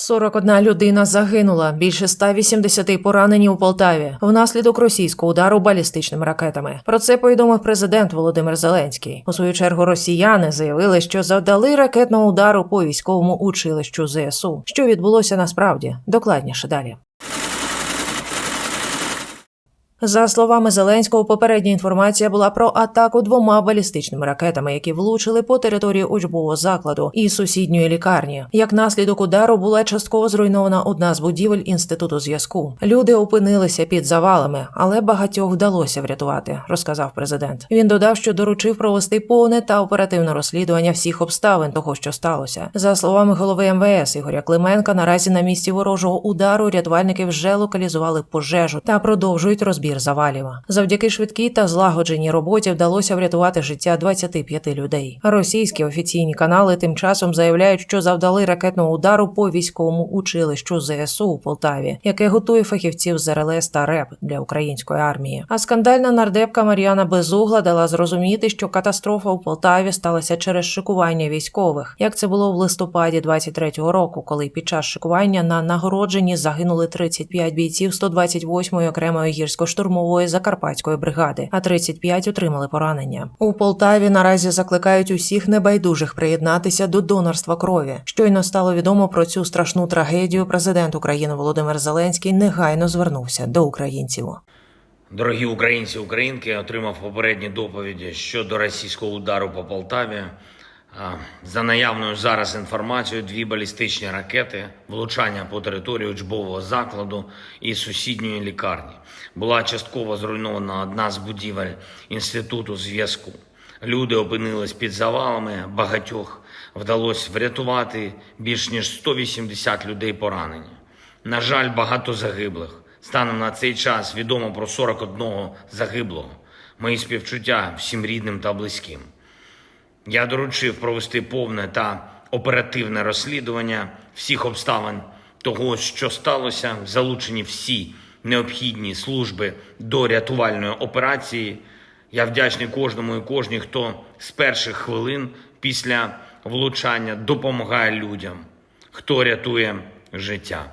41 людина загинула, більше 180 поранені у Полтаві внаслідок російського удару балістичними ракетами. Про це повідомив президент Володимир Зеленський. У свою чергу росіяни заявили, що завдали ракетного удару по військовому училищу ЗСУ. Що відбулося насправді? Докладніше далі. За словами Зеленського, попередня інформація була про атаку двома балістичними ракетами, які влучили по території учбового закладу і сусідньої лікарні. Як наслідок удару була частково зруйнована одна з будівель інституту зв'язку. Люди опинилися під завалами, але багатьох вдалося врятувати, розказав президент. Він додав, що доручив провести повне та оперативне розслідування всіх обставин того, що сталося. За словами голови МВС Ігоря Клименка, наразі на місці ворожого удару рятувальники вже локалізували пожежу та продовжують розбір завалів. Завдяки швидкій та злагодженій роботі вдалося врятувати життя 25 людей. Російські офіційні канали тим часом заявляють, що завдали ракетного удару по військовому училищу ЗСУ у Полтаві, яке готує фахівців з РЛС та РЕП для української армії. А скандальна нардепка Мар'яна Безугла дала зрозуміти, що катастрофа у Полтаві сталася через шикування військових, як це було в листопаді 23-го року, коли під час шикування на нагородженні загинули 35 бійців 128-ї окремої гірсько-штурмової закарпатської бригади, а 35 отримали поранення. У Полтаві наразі закликають усіх небайдужих приєднатися до донорства крові. Щойно стало відомо про цю страшну трагедію. Президент України Володимир Зеленський негайно звернувся до українців. Дорогі українці, українки, отримав попередні доповіді щодо російського удару по Полтаві. За наявною зараз інформацією, дві балістичні ракети, влучання по території учбового закладу і сусідньої лікарні. Була частково зруйнована одна з будівель інституту зв'язку. Люди опинились під завалами, багатьох вдалося врятувати більш ніж 180 людей поранені. На жаль, багато загиблих. Станом на цей час відомо про 41 загиблого. Мої співчуття всім рідним та близьким. Я доручив провести повне та оперативне розслідування всіх обставин того, що сталося, залучені всі необхідні служби до рятувальної операції. Я вдячний кожному і кожній, хто з перших хвилин після влучання допомагає людям, хто рятує життя.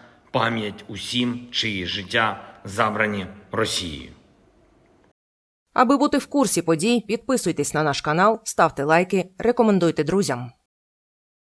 пам'ять усім, чиї життя забрані Росією. Аби бути в курсі подій, підписуйтесь на наш канал, ставте лайки, рекомендуйте друзям.